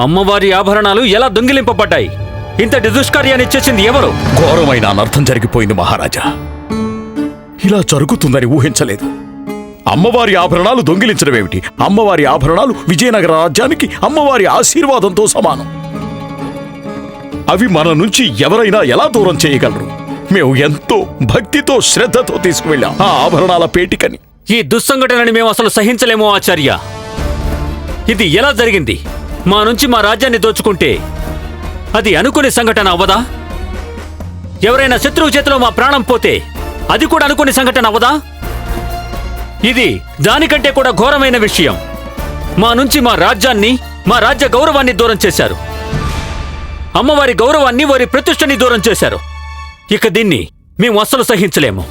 అమ్మవారి ఆభరణాలు ఎలా దొంగిలింపబడ్డాయి? ఇంతటి దుష్కార్యాన్ని చేసింది ఎవరు? ఘోరమైన అనర్థం జరిగిపోయింది మహారాజా. ఇలా జరుగుతుందని ఊహించలేదు. అమ్మవారి ఆభరణాలు దొంగిలించడమేమిటి అమ్మవారి ఆభరణాలు విజయనగర రాజ్యానికి అమ్మవారి ఆశీర్వాదంతో సమానం. అవి మన నుంచి ఎవరైనా ఎలా దూరం చేయగలరు? మేము ఎంతో భక్తితో శ్రద్ధతో తీసుకువెళ్ళాం ఆ ఆభరణాల పేటికని. ఈ దుస్సంఘటనని మేము అసలు సహించలేము ఆచార్య. ఇది ఎలా జరిగింది? మా నుంచి మా రాజ్యాన్ని దోచుకుంటే అది అనుకునే సంఘటన అవ్వదా? ఎవరైనా శత్రువు చేతిలో మా ప్రాణం పోతే అది కూడా అనుకునే సంఘటన అవ్వదా? ఇది దానికంటే కూడా ఘోరమైన విషయం. మా నుంచి మా రాజ్యాన్ని మా రాజ్య గౌరవాన్ని దూరం చేశారు. అమ్మవారి గౌరవాన్ని వారి ప్రతిష్టని దూరం చేశారు. ఇక దీన్ని మేము అస్సలు సహించలేము.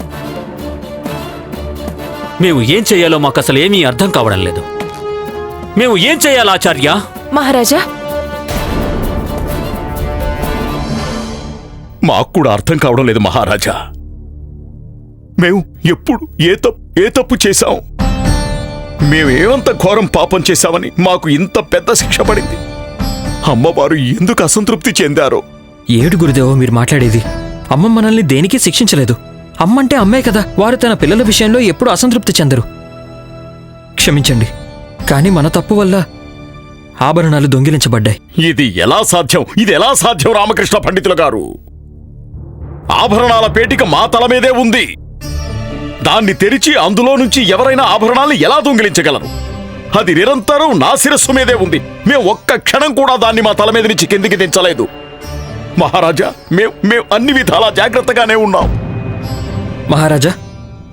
మేము ఏం చేయాలో మాకు అసలు ఏమీ అర్థం కావడం లేదు. మేము ఏం చేయాలి ఆచార్య? మహారాజా? మాకు కూడా అర్థం కావడం లేదు మహారాజా. మేము ఎప్పుడు ఏ తప్పు ఏ తప్పు చేశాం? మేమేమంత ఘోరం పాపం చేశామని మాకు ఇంత పెద్ద శిక్ష పడింది. అమ్మవారు ఎందుకు అసంతృప్తి చెందారో? ఏడు గురుదేవో మీరు మాట్లాడేది. అమ్మ మనల్ని దేనికి శిక్షించలేదు. అమ్మంటే అమ్మే కదా వారు తన పిల్లల విషయంలో ఎప్పుడు అసంతృప్తి చెందరు. క్షమించండి కానీ మన తప్పు వల్ల ఆభరణాలు దొంగిలించబడ్డాయి. ఇది ఎలా సాధ్యం? ఇది ఎలా సాధ్యం రామకృష్ణ పండితులు గారు? ఆభరణాల పేటిక మా తల మీదే ఉంది. దాన్ని తెరిచి అందులో నుంచి ఎవరైనా ఆభరణాలు ఎలా దొంగిలించగలరు? అది నిరంతరం నా శిరస్సు మీదే ఉంది. మేము ఒక్క క్షణం కూడా దాన్ని మా తల మీద నుంచి కిందికి దించలేదు. మహారాజా మేము మేము అన్ని విధాలా జాగ్రత్తగానే ఉన్నాం. మహారాజా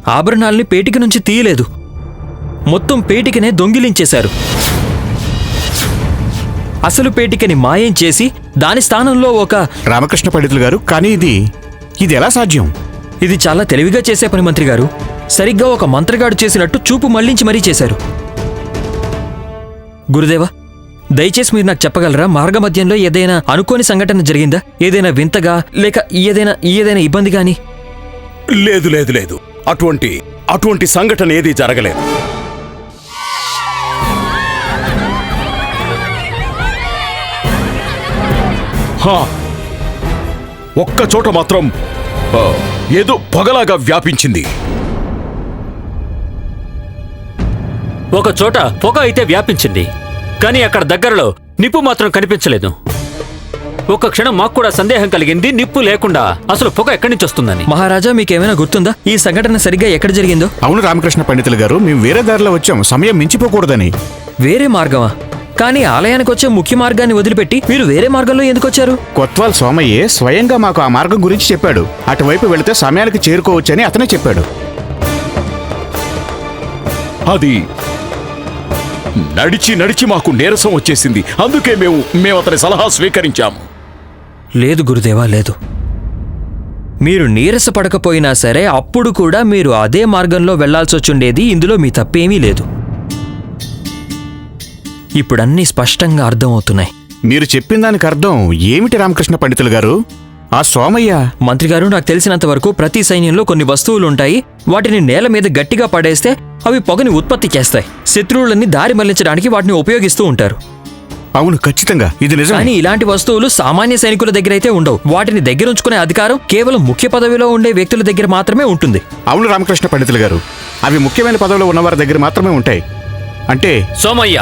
ఆభరణాల్ని పేటిక నుంచి తీయలేదు. మొత్తం పేటికనే దొంగిలించేశారు. అసలు పేటికని మాయం చేసి దాని స్థానంలో ఒక రామకృష్ణ పండితులు గారు కానీ ఇది ఇది ఎలా సాధ్యం? ఇది చాలా తెలివిగా చేసే పని మంత్రి గారు. సరిగ్గా ఒక మంత్రగాడు చేసినట్టు చూపు మళ్ళించి మరీ చేశారు. గురుదేవా దయచేసి మీరు నాకు చెప్పగలరా మార్గమధ్యంలో ఏదైనా అనుకోని సంఘటన జరిగిందా? ఏదైనా వింతగా లేక ఏదైనా ఏదైనా ఇబ్బంది గాని? లేదు లేదు లేదు. అటువంటి అటువంటి సంఘటన ఏదీ జరగలేదు. ఒక్క చోట మాత్రం ఏదో పొగలాగా వ్యాపించింది. ఒక చోట పొగ అయితే వ్యాపించింది కానీ అక్కడ దగ్గరలో నిప్పు మాత్రం కనిపించలేదు. ఒక క్షణం మాకు కూడా సందేహం కలిగింది నిప్పు లేకుండా అసలు పొగ ఎక్కడి నుంచి వస్తుందని. మహారాజా మీకేమైనా గుర్తుందా? ఈ సంఘటన సరిగ్గా ఎక్కడ జరిగిందో? అవును రామకృష్ణ పండితులు గారు మేము వేరే దారిలో వచ్చాం సమయం మించిపోకూడదని. వేరే మార్గమా? కానీ ఆలయానికి వచ్చే ముఖ్య మార్గాన్ని వదిలిపెట్టి మీరు వేరే మార్గంలో ఎందుకు వచ్చారు? కొత్వాల్ సోమయ్యే స్వయంగా మాకు ఆ మార్గం గురించి చెప్పాడు. అటువైపు వెళితే సమయానికి చేరుకోవచ్చని అతనే చెప్పాడు. అది నడిచి నడిచి మాకు నీరసం వచ్చేసింది. అందుకే మేము మేము అతని సలహా స్వీకరించాము లేదు గురుదేవా లేదు. మీరు నీరసపడకపోయినా సరే అప్పుడు కూడా మీరు అదే మార్గంలో వెళ్ళాల్సొచ్చుండేది. ఇందులో మీ తప్పేమీ లేదు. ఇప్పుడన్నీ స్పష్టంగా అర్థమవుతున్నాయి. మీరు చెప్పిన దానికి అర్థం ఏమిటి రామకృష్ణ పండితులు గారు? ఆ సోమయ్య? మంత్రి గారు నాకు తెలిసినంత వరకు ప్రతి సైన్యంలో కొన్ని వస్తువులు ఉంటాయి వాటిని నేల మీద గట్టిగా పడేస్తే అవి పొగని ఉత్పత్తి చేస్తాయి. శత్రువులని దారి మళ్ళించడానికి వాటిని ఉపయోగిస్తూ ఉంటారు. అవును ఖచ్చితంగా. ఇది నిజమే. కానీ ఇలాంటి వస్తువులు సామాన్య సైనికుల దగ్గర అయితే ఉండవు. వాటిని దగ్గర ఉంచుకునే అధికారం కేవలం ముఖ్య పదవిలో ఉండే వ్యక్తుల దగ్గర మాత్రమే ఉంటుంది. అవును రామకృష్ణ పండితులు గారు. అవి ముఖ్యమైన పదవిలో ఉన్నవారి దగ్గర మాత్రమే ఉంటాయి. అంటే సోమయ్య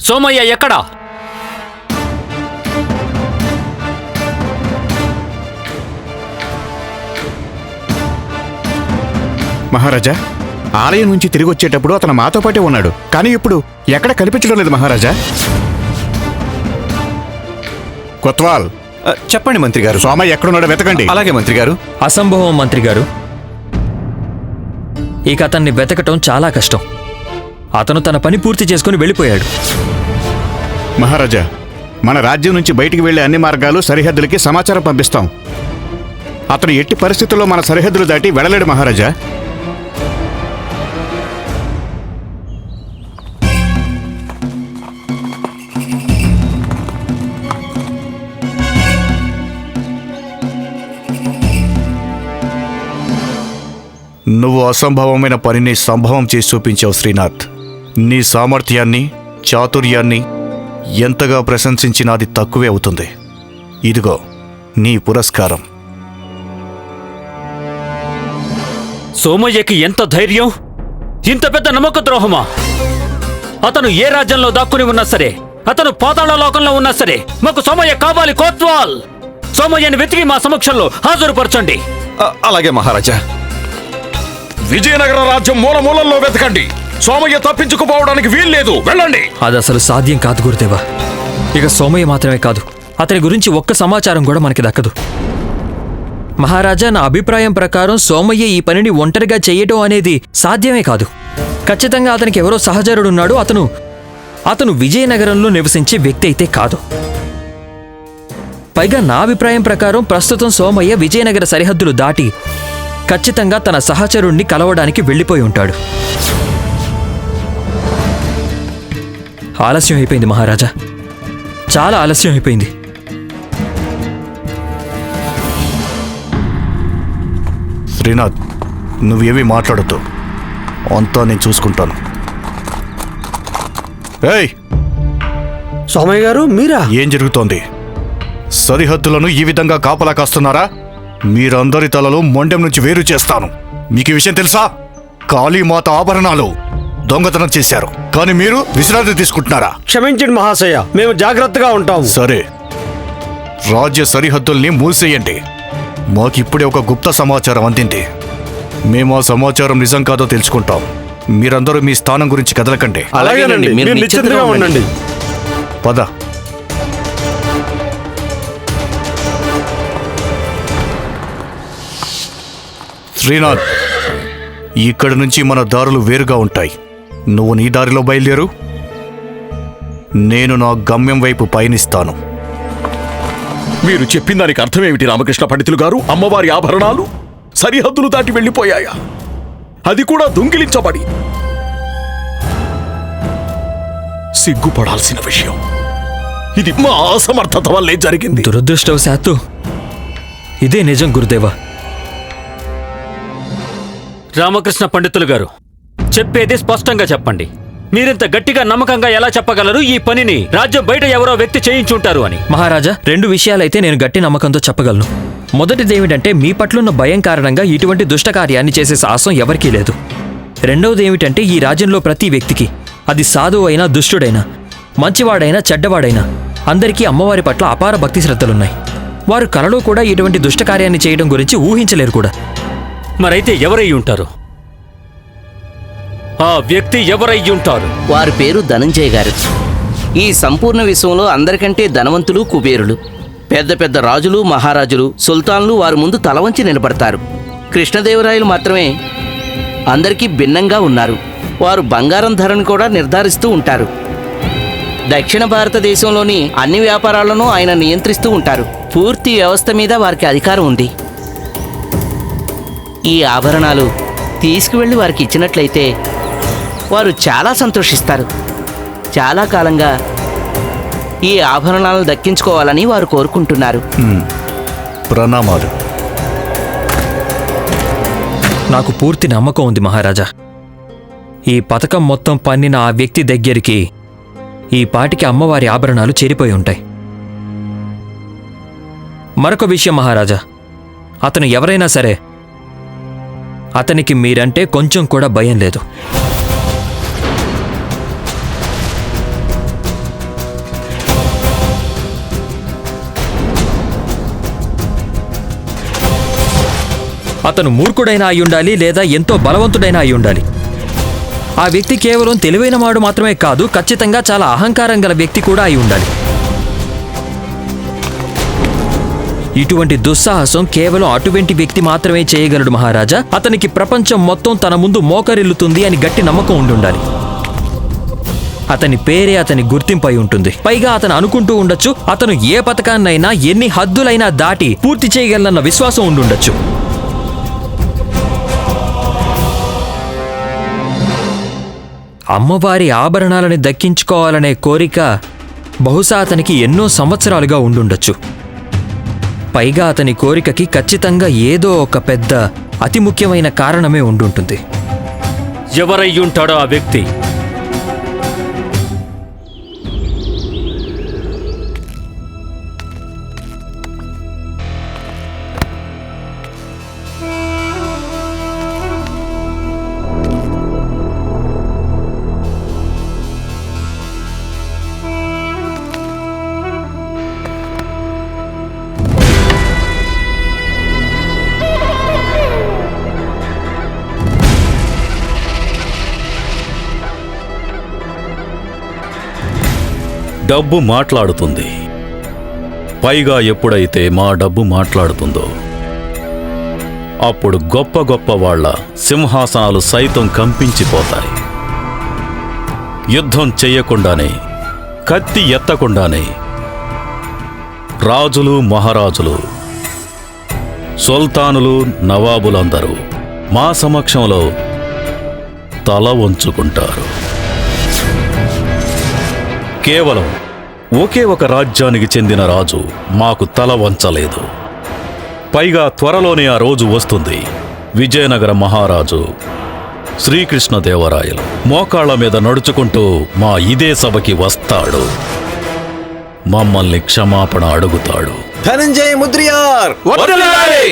సోమయ్య ఎక్కడా? మహారాజా ఆలయం నుంచి తిరిగి వచ్చేటప్పుడు అతను మాతో పాటే ఉన్నాడు. కానీ ఇప్పుడు ఎక్కడ కనిపించడం లేదు మహారాజా. కొత్వాల్. ఆ, చెప్పండి మంత్రి గారు సోమయ్య ఎక్కడున్నాడో వెతకండి. అలాగే మంత్రి గారు అసంభవం మంత్రి గారు ఇక అతన్ని వెతకటం చాలా కష్టం. అతను తన పని పూర్తి చేసుకుని వెళ్ళిపోయాడు. మహారాజా మన రాజ్యం నుంచి బయటికి వెళ్ళే అన్ని మార్గాలు సరిహద్దులకి సమాచారం పంపిస్తాం. అతను ఎట్టి పరిస్థితుల్లో మన సరిహద్దులు దాటి వెళ్ళలేడు మహారాజా. నువ్వు అసంభవమైన పనిని సంభవం చేసి చూపించావు శ్రీనాథ్. నీ సామర్థ్యాన్ని చాతుర్యాన్ని ఎంతగా ప్రశంసించినా అది తక్కువే అవుతుంది. ఇదిగో నీ పురస్కారం. సోమయ్యకి ఎంత ధైర్యం? ఇంత పెద్ద నమ్మక ద్రోహమా? అతను ఏ రాజ్యంలో దాక్కుని ఉన్నా సరే అతను పాతాళ లోకంలో ఉన్నా సరే మాకు సోమయ్య కావాలి కోత్వాల్! సోమయ్యని వెతికి మా సమక్షంలో హాజరుపరచండి. అలాగే మహారాజా. విజయనగర రాజ్యం మూల మూలల్లో వెతకండి. సోమయ్య తప్పించుకుపోవడానికి వీల్లేదు వెళ్ళండి. అది అసలు సాధ్యం కాదు గురుదేవా. ఇక సోమయ్య మాత్రమే కాదు అతని గురించి ఒక్క సమాచారం కూడా మనకి దక్కదు. మహారాజా నా అభిప్రాయం ప్రకారం సోమయ్య ఈ పనిని ఒంటరిగా చేయటం అనేది సాధ్యమే కాదు. ఖచ్చితంగా అతనికి ఎవరో సహచరుడున్నాడు అతను అతను విజయనగరంలో నివసించే వ్యక్తి అయితే కాదు. పైగా నా అభిప్రాయం ప్రకారం ప్రస్తుతం సోమయ్య విజయనగర సరిహద్దులు దాటి ఖచ్చితంగా తన సహచరుణ్ణి కలవడానికి వెళ్ళిపోయి ఉంటాడు. ఆలస్యం అయిపోయింది మహారాజా. చాలా ఆలస్యం అయిపోయింది శ్రీనాథ్ నువ్వేమీ మాట్లాడద్దు. అంతా నేను చూసుకుంటాను. ఏయ్! సోమయ్య గారు మీరా? ఏం జరుగుతోంది? సరిహద్దులను ఈ విధంగా కాపలా కాస్తున్నారా? మీరందరి తలలు మొండెం నుంచి వేరు చేస్తాను. మీకు ఈ విషయం తెలుసా? కాళీమాత ఆభరణాలు. దొంగతనం చేశారు. కానీ మీరు విశ్రాంతి తీసుకుంటున్నారా? క్షమించండి మహాశయ మేము జాగ్రత్తగా ఉంటాం సరే. రాజ్య సరిహద్దుల్ని మూసేయండి. మాకిప్పుడే ఒక గుప్త సమాచారం అందింది. మేము ఆ సమాచారం నిజం కాదో తెలుసుకుంటాం. మీరందరూ మీ స్థానం గురించి కదలకండి. అలాగేనండి మీరు నిశ్చింతగా ఉండండి. పద. శ్రీనాథ్ ఇక్కడి నుంచి మన దారులు వేరుగా ఉంటాయి. నువ్వు నీ దారిలో బయలుదేరు. నేను నా గమ్యం వైపు పయనిస్తాను. మీరు చెప్పిన దానికి అర్థమేమిటి రామకృష్ణ పండితులు గారు? అమ్మవారి ఆభరణాలు సరిహద్దులు దాటి వెళ్ళిపోయాయా? అది కూడా దొంగిలించబడి. సిగ్గుపడాల్సిన విషయం. ఇది మా అసమర్థత వల్లే జరిగింది. దురదృష్టవశాత్తు ఇదే నిజం గురుదేవా. రామకృష్ణ పండితులు గారు చెప్పేది స్పష్టంగా చెప్పండి. మీరింత గట్టిగా నమ్మకంగా ఎలా చెప్పగలరు ఈ పనిని? రాజ్యం బయట ఎవరో వ్యక్తి చేయించుంటారు అని. మహారాజా రెండు విషయాలైతే నేను గట్టి నమ్మకంతో చెప్పగలను. మొదటిది ఏమిటంటే మీ పట్లున్న భయం కారణంగా ఇటువంటి దుష్ట కార్యాన్ని చేసే సాహసం ఎవరికీ లేదు. రెండవది ఏమిటంటే ఈ రాజ్యంలో ప్రతి వ్యక్తికి అది సాధువు అయినా దుష్టుడైనా మంచివాడైనా చెడ్డవాడైనా అందరికీ అమ్మవారి పట్ల అపార భక్తి శ్రద్ధలున్నాయి. వారు కలలో కూడా ఇటువంటి దుష్ట కార్యాన్ని చేయడం గురించి ఊహించలేరు కూడా. మరైతే ఎవరై ఉంటారు? ఆ వ్యక్తి ఎవరై ఉంటారు? వారి పేరు ధనంజయ గారు. ఈ సంపూర్ణ విశ్వంలో అందరికంటే ధనవంతులు కుబేరులు. పెద్ద పెద్ద రాజులు మహారాజులు సుల్తాన్లు వారి ముందు తలవంచి నిలబడతారు. కృష్ణదేవరాయలు మాత్రమే అందరికీ భిన్నంగా ఉన్నారు. వారు బంగారం ధరను కూడా నిర్ధారిస్తూ ఉంటారు. దక్షిణ భారతదేశంలోని అన్ని వ్యాపారాలను ఆయన నియంత్రిస్తూ ఉంటారు. పూర్తి వ్యవస్థ మీద వారికి అధికారం ఉంది. ఈ ఆభరణాలు తీసుకువెళ్ళి వారికి ఇచ్చినట్లయితే వారు చాలా సంతోషిస్తారు. చాలా కాలంగా ఈ ఆభరణాలను దక్కించుకోవాలని వారు కోరుకుంటున్నారు. ప్రణామాలు. నాకు పూర్తి నమ్మకం ఉంది మహారాజా. ఈ పథకం మొత్తం పన్నిన ఆ వ్యక్తి దగ్గరికి ఈ పాటికి అమ్మవారి ఆభరణాలు చేరిపోయి ఉంటాయి. మరొక విషయం మహారాజా. అతను ఎవరైనా సరే అతనికి మీరంటే కొంచెం కూడా భయం లేదు. అతను మూర్ఖుడైనా అయి ఉండాలి లేదా ఎంతో బలవంతుడైనా అయి ఉండాలి. ఆ వ్యక్తి కేవలం తెలివైన వాడు మాత్రమే కాదు ఖచ్చితంగా చాలా అహంకారం గల వ్యక్తి కూడా అయి ఉండాలి. ఇటువంటి దుస్సాహసం కేవలం అటువంటి వ్యక్తి మాత్రమే చేయగలడు మహారాజా. అతనికి ప్రపంచం మొత్తం తన ముందు మోకరిల్లుతుంది అని గట్టి నమ్మకం ఉండుండాలి అతని పేరే అతని గుర్తింపై ఉంటుంది. పైగా అతను అనుకుంటూ ఉండొచ్చు అతను ఏ పథకాన్నైనా ఎన్ని హద్దులైనా దాటి పూర్తి చేయగలనన్న విశ్వాసం ఉండుండొచ్చు అమ్మవారి ఆభరణాలని దక్కించుకోవాలనే కోరిక బహుశా అతనికి ఎన్నో సంవత్సరాలుగా ఉండుండొచ్చు. పైగా అతని కోరికకి ఖచ్చితంగా ఏదో ఒక పెద్ద అతి ముఖ్యమైన కారణమే ఉండుంటుంది. ఎవరై ఉంటాడో ఆ వ్యక్తి? డబ్బు మాట్లాడుతుంది. పైగా ఎప్పుడైతే మా డబ్బు మాట్లాడుతుందో అప్పుడు గొప్ప గొప్ప వాళ్ళ సింహాసనాలు సైతం కంపించిపోతాయి. యుద్ధం చెయ్యకుండానే కత్తి ఎత్తకుండానే రాజులు మహారాజులు సుల్తానులు నవాబులందరూ మా సమక్షంలో తల వంచుకుంటారు. కేవలం ఒకే ఒక రాజ్యానికి చెందిన రాజు మాకు తల వంచలేదు. పైగా త్వరలోనే ఆ రోజు వస్తుంది. విజయనగర మహారాజు శ్రీకృష్ణదేవరాయలు మోకాళ్ళ మీద నడుచుకుంటూ మా ఇదే సభకి వస్తాడు. మమ్మల్ని క్షమాపణ అడుగుతాడు. ధనంజయ ముద్రియార్!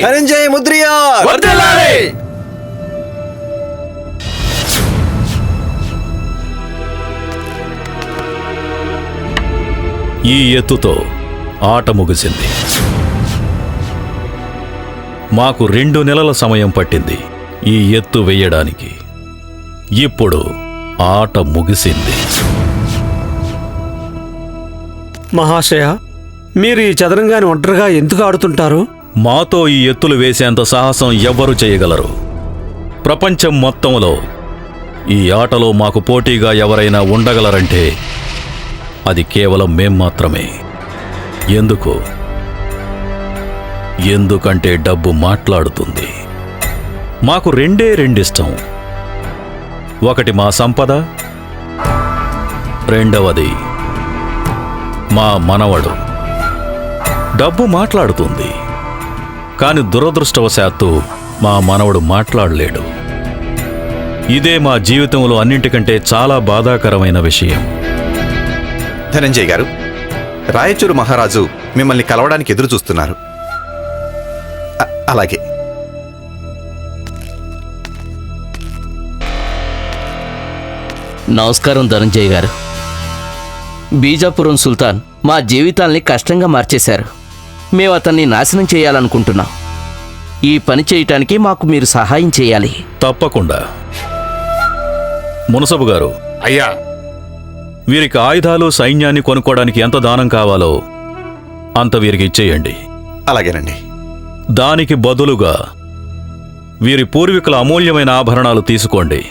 ధనంజయ ముద్రియార్! ఈ ఎత్తుతో ఆట ముగిసింది. మాకు రెండు నెలల సమయం పట్టింది ఈ ఎత్తు వెయ్యడానికి ఇప్పుడు ఆట ముగిసింది. మహాశయ మీరు ఈ చదరంగాన్ని ఒంటరిగా ఎందుకు ఆడుతుంటారు? మాతో ఈ ఎత్తులు వేసేంత సాహసం ఎవ్వరు చేయగలరు. ప్రపంచం మొత్తంలో ఈ ఆటలో మాకు పోటీగా ఎవరైనా ఉండగలరంటే అది కేవలం మేం మాత్రమే. ఎందుకు? ఎందుకంటే డబ్బు మాట్లాడుతుంది. మాకు రెండే రెండిష్టం. ఒకటి మా సంపద రెండవది మా మనవడు. డబ్బు మాట్లాడుతుంది. కాని దురదృష్టవశాత్తు మా మనవడు మాట్లాడలేడు. ఇదే మా జీవితంలో అన్నింటికంటే చాలా బాధాకరమైన విషయం. ధనంజయ్ గారు రాయచూరు మహారాజు మిమ్మల్ని కలవడానికి ఎదురు చూస్తున్నారు అలాగే. నమస్కారం ధనంజయ్ గారు. బీజాపురం సుల్తాన్ మా జీవితాల్ని కష్టంగా మార్చేశారు. మేము అతన్ని నాశనం చేయాలనుకుంటున్నాం. ఈ పని చేయటానికి మాకు మీరు సహాయం చేయాలి. తప్పకుండా. మునసబు గారు అయ్యా వీరికి ఆయుధాలు సైన్యాన్ని కొనుక్కోవడానికి ఎంత దానం కావాలో అంత వీరికి ఇచ్చేయండి. అలాగేనండి. దానికి బదులుగా వీరి పూర్వీకుల అమూల్యమైన ఆభరణాలు తీసుకోండి.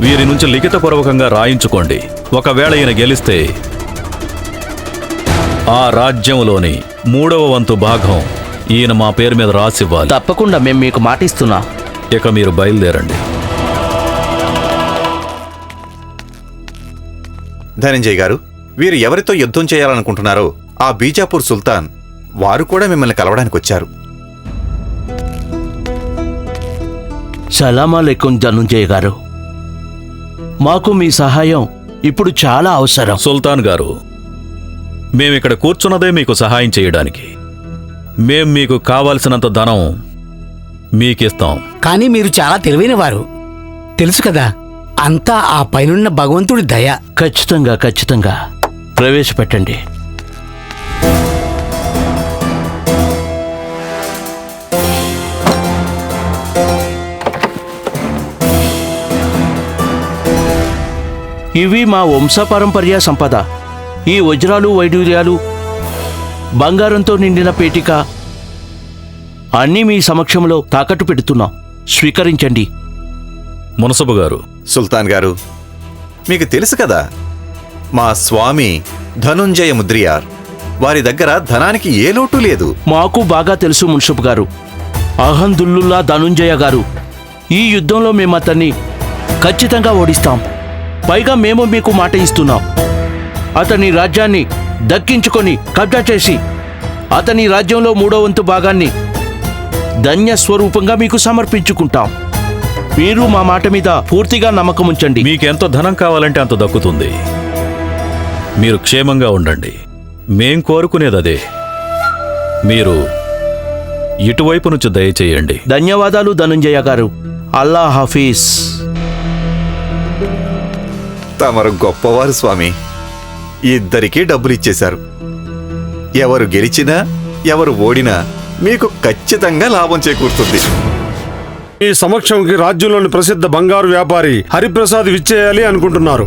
వీరి నుంచి లిఖితపూర్వకంగా రాయించుకోండి. ఒకవేళ ఈయన గెలిస్తే ఆ రాజ్యంలోని మూడవ వంతు భాగం ఈయన మా పేరు మీద రాసివ్వాలి. తప్పకుండా మేము మీకు మాట ఇస్తున్నాం ఇక మీరు బయలుదేరండి. ధనంజయ్ గారు వీరు ఎవరితో యుద్ధం చేయాలనుకుంటున్నారో ఆ బీజాపూర్ సుల్తాన్ వారు కూడా మిమ్మల్ని కలవడానికి వచ్చారు. సలామాలెకుం ధనుంజయ్ గారు. మాకు మీ సహాయం ఇప్పుడు చాలా అవసరం. సుల్తాన్ గారు మేమిక్కడ కూర్చున్నదే మీకు సహాయం చేయడానికి. మేం మీకు కావాల్సినంత ధనం మీకిస్తాం. కానీ మీరు చాలా తెలివైన వారు తెలుసు కదా అంతా ఆ పైనున్న భగవంతుడి దయ. ఖచ్చితంగా ఖచ్చితంగా. ప్రవేశపెట్టండి. ఇవి మా వంశపారంపర్య సంపద. ఈ వజ్రాలు వైడూర్యాలు బంగారంతో నిండిన పేటిక అన్నీ మీ సమక్షంలో తాకట్టు పెడుతున్నాం. స్వీకరించండి. మునసబు గారు. సుల్తాన్ గారు మీకు తెలుసు కదా మా స్వామి ధనుంజయ ముద్రియార్. వారి దగ్గర ధనానికి ఏ లోటు లేదు. మాకు బాగా తెలుసు మున్షబ్ గారు. అహందుల్లుల్లా ధనుంజయ గారు. ఈ యుద్ధంలో మేము అతన్ని ఖచ్చితంగా ఓడిస్తాం. పైగా మేము మీకు మాట ఇస్తున్నాం. అతని రాజ్యాన్ని దక్కించుకొని కబ్జా చేసి అతని రాజ్యంలో మూడో వంతు భాగాన్ని ధన్య స్వరూపంగా మీకు సమర్పించుకుంటాం. మీరు మా మాట మీద పూర్తిగా నమ్మకం ఉంచండి మీకెంత ధనం కావాలంటే అంత దక్కుతుంది. మీరు క్షేమంగా ఉండండి. మేం కోరుకునేది అదే మీరు ఇటువైపు నుంచి దయచేయండి. ధన్యవాదాలు ధనుంజయ గారు. అల్లా హఫీజ్. తమరు గొప్పవారు స్వామి. ఇద్దరికీ డబ్బులు ఇచ్చేశారు ఎవరు గెలిచినా ఎవరు ఓడినా మీకు ఖచ్చితంగా లాభం చేకూరుతుంది. ఈ సమక్షంకి రాజ్యంలోని ప్రసిద్ధ బంగారు వ్యాపారి హరిప్రసాద్ విచ్చేయాలి అనుకుంటున్నారు.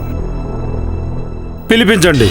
పిలిపించండి.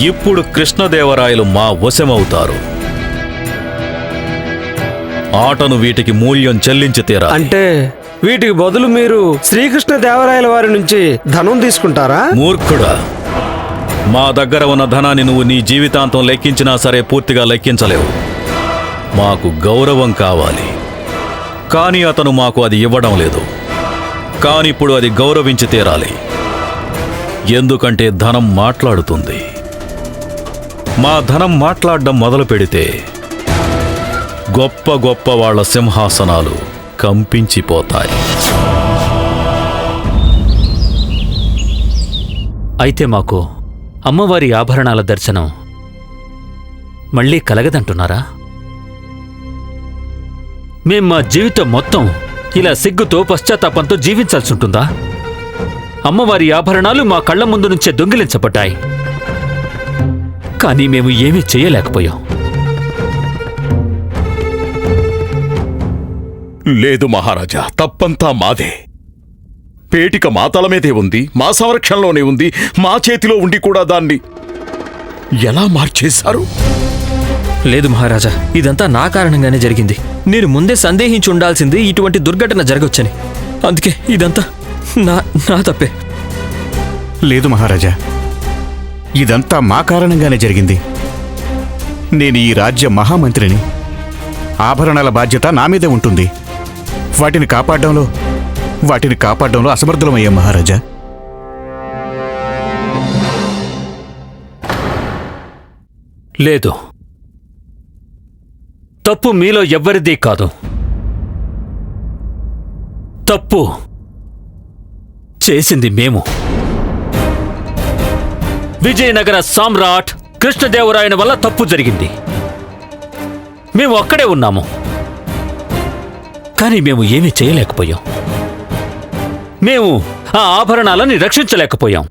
ఇప్పుడు కృష్ణదేవరాయలు మా వశమవుతారు. ఆటను వీటికి మూల్యం చెల్లించి తీరా అంటే వీటికి బదులు మీరు శ్రీకృష్ణ దేవరాయల వారి నుంచి ధనం తీసుకుంటారా? మూర్ఖుడా మా దగ్గర ఉన్న ధనాన్ని నువ్వు నీ జీవితాంతం లెక్కించినా సరే పూర్తిగా లెక్కించలేవు. మాకు గౌరవం కావాలి. కానీ అతను మాకు అది ఇవ్వడం లేదు. కానిప్పుడు అది గౌరవించి తీరాలి. ఎందుకంటే ధనం మాట్లాడుతుంది. మా ధనం మాట్లాడడం మొదలు పెడితే గొప్ప గొప్ప వాళ్ళ సింహాసనాలు కంపించిపోతాయి. అయితే మాకు అమ్మవారి ఆభరణాల దర్శనం మళ్ళీ కలగదంటున్నారా? మేం మా జీవితం మొత్తం ఇలా సిగ్గుతో పశ్చాత్తాపంతో జీవించాల్సి ఉంటుందా? అమ్మవారి ఆభరణాలు మా కళ్ళ ముందు నుంచే దొంగిలించబడ్డాయి. కానీ మేము ఏమీ చేయలేకపోయాం. లేదు మహారాజా తప్పంతా మాదే. పేటిక మా తల మీదే ఉంది మా సంరక్షణలోనే ఉంది మా చేతిలో ఉండి కూడా దాన్ని ఎలా మార్చేశారు? లేదు మహారాజా ఇదంతా నా కారణంగానే జరిగింది. నేను ముందే సందేహించి ఉండాల్సింది ఇటువంటి దుర్ఘటన జరగొచ్చని. అందుకే ఇదంతా నా నా తప్పే. లేదు మహారాజా ఇదంతా మా కారణంగానే జరిగింది. నేను ఈ రాజ్య మహామంత్రిని. ఆభరణాల బాధ్యత నా మీదే ఉంటుంది. వాటిని కాపాడడంలో వాటిని కాపాడడంలో అసమర్థులమయ్యా మహారాజా. లేదు. తప్పు మీలో ఎవ్వరిది కాదు. తప్పు చేసింది మేము. విజయనగర సామ్రాట్ కృష్ణదేవరాయన వల్ల తప్పు జరిగింది. మేము అక్కడే ఉన్నాము. కానీ మేము ఏమీ చేయలేకపోయాం. మేము ఆ ఆభరణాలని రక్షించలేకపోయాం.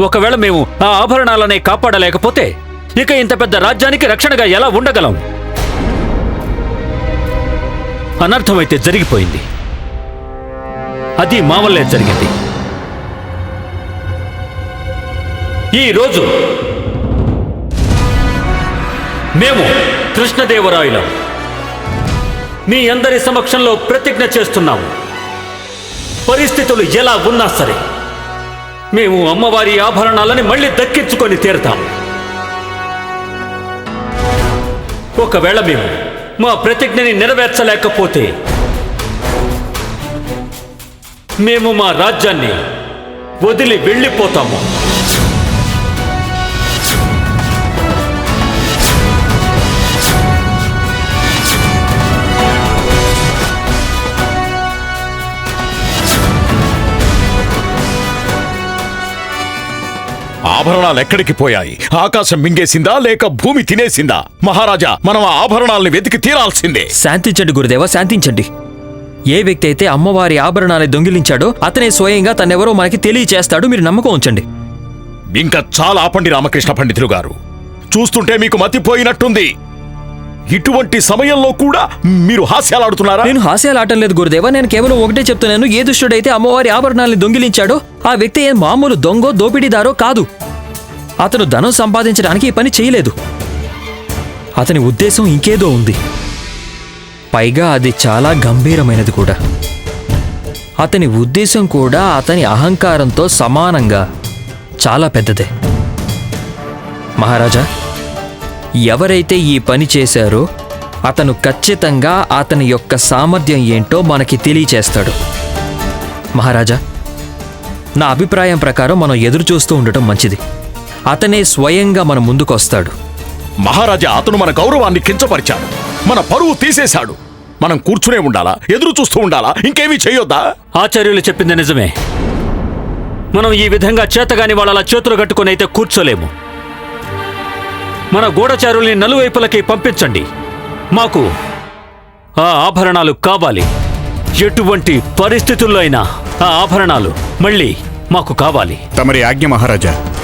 ఒకవేళ మేము ఆ ఆభరణాలనే కాపాడలేకపోతే ఇక ఇంత పెద్ద రాజ్యానికి రక్షణగా ఎలా ఉండగలం? అనర్థమైతే జరిగిపోయింది. అది మా వల్లే జరిగింది. ఈరోజు మేము కృష్ణదేవరాయలం. మీ అందరి సమక్షంలో ప్రతిజ్ఞ చేస్తున్నాము. పరిస్థితులు ఎలా ఉన్నా సరే మేము అమ్మవారి ఆభరణాలని మళ్ళీ దక్కించుకొని తీరుతాము. ఒకవేళ మేము మా ప్రతిజ్ఞని నెరవేర్చలేకపోతే మేము మా రాజ్యాన్ని వదిలి వెళ్ళిపోతాము. ఆభరణాలు ఎక్కడికి పోయాయి? ఆకాశం మింగేసిందా లేక భూమి తినేసిందా? మహారాజా మనం ఆ ఆభరణాలని వెతికి తీరాల్సిందే. శాంతించండి గురుదేవ శాంతించండి. ఏ వ్యక్తి అయితే అమ్మవారి ఆభరణాన్ని దొంగిలించాడో అతనే స్వయంగా తనెవరో మనకి తెలియచేస్తాడు మీరు నమ్మకం ఉంచండి. ఇంకా చాలా ఆపండి రామకృష్ణ పండితులు గారు. చూస్తుంటే మీకు మతిపోయినట్టుంది. ఇటువంటి సమయంలో కూడా మీరు హాస్యాలాడుతున్నారా? నేను హాస్యాలు ఆటం లేదు నేను కేవలం ఒకటే చెప్తున్నాను. ఏ దుష్టుడైతే అమ్మవారి ఆభరణాలను దొంగిలించాడో ఆ వ్యక్తి ఏం మామూలు దొంగో దోపిడీదారో కాదు. అతను ధనం సంపాదించడానికి ఈ పని చేయలేదు. అతని ఉద్దేశం ఇంకేదో ఉంది. పైగా అది చాలా గంభీరమైనది కూడా. అతని ఉద్దేశం కూడా అతని అహంకారంతో సమానంగా చాలా పెద్దదే. మహారాజా ఎవరైతే ఈ పని చేశారో అతను ఖచ్చితంగా అతని యొక్క సామర్థ్యం ఏంటో మనకి తెలియచేస్తాడు. మహారాజా నా అభిప్రాయం ప్రకారం మనం ఎదురు చూస్తూ ఉండటం మంచిది. అతనే స్వయంగా మన ముందుకొస్తాడు. మహారాజా అతను మన గౌరవాన్ని కించపరిచాడు. మన పరువు తీసేశాడు. మనం కూర్చునే ఉండాలా? ఎదురు చూస్తూ ఉండాలా? ఇంకేమీ చేయొద్దా? ఆచార్యులు చెప్పింది నిజమే. మనం ఈ విధంగా చేతగాని వాళ్ళ చేతులు కట్టుకొని అయితే కూర్చోలేము. మన గూఢచారుల్ని నలువైపులకి పంపించండి. మాకు ఆ ఆభరణాలు కావాలి. ఎటువంటి పరిస్థితుల్లో అయినా ఆ ఆభరణాలు మళ్ళీ మాకు కావాలి. తమరి ఆజ్ఞ మహారాజా.